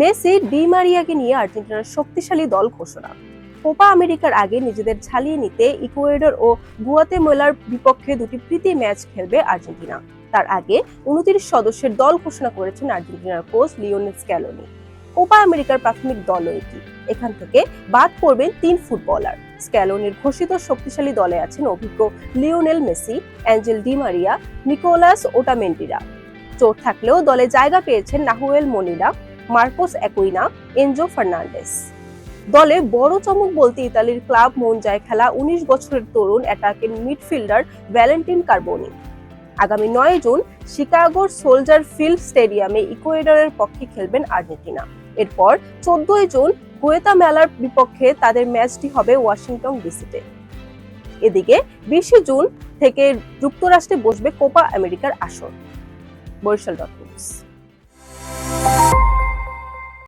Messi, D মারিয়াকে নিয়ে আর্জেন্টিনার শক্তিশালী দল ঘোষণা। কোপা আমেরিকার আগে নিজেদের ঝালিয়ে নিতে ইকুয়েডর ও গুয়াতেমালার বিপক্ষে দুটি প্রীতি ম্যাচ খেলবে আর্জেন্টিনা। তার আগে উনত্রিশ সদস্যের দল ঘোষণা করেছেন আর্জেন্টিনার কোচ লিওনেল স্ক্যালোনি। কোপা আমেরিকার প্রাথমিক দলও এটি। এখান থেকে বাদ পড়বেন তিন ফুটবলার। স্ক্যালোনির ঘোষিত শক্তিশালী দলে আছেন অভিজ্ঞ Lionel Messi, Angel Di Maria, Nicolas ওটামেন্টিরা চোট থাকলেও দলে জায়গা পেয়েছেন Nahuel Molina Marcos Acuna, Enzo Fernandez. দলে বড় চমক বলতে ইতালির ক্লাব মনজায় খেলা উনিশ বছরের তরুণ অ্যাটাকের মিডফিল্ডার ভ্যালেন্টিন কার্বোনি। আগামী নয় জুন শিকাগোর সোলজার ফিল্ড স্টেডিয়ামে ইকুয়েডরের পক্ষে খেলবেন আর্জেন্টিনা। এরপর চোদ্দই জুন গোয়েতা মেলার বিপক্ষে তাদের ম্যাচটি হবে ওয়াশিংটন ডিসিতে। এদিকে বিশে জুন থেকে যুক্তরাষ্ট্রে বসবে কোপা আমেরিকার আসর। বরিশাল ডট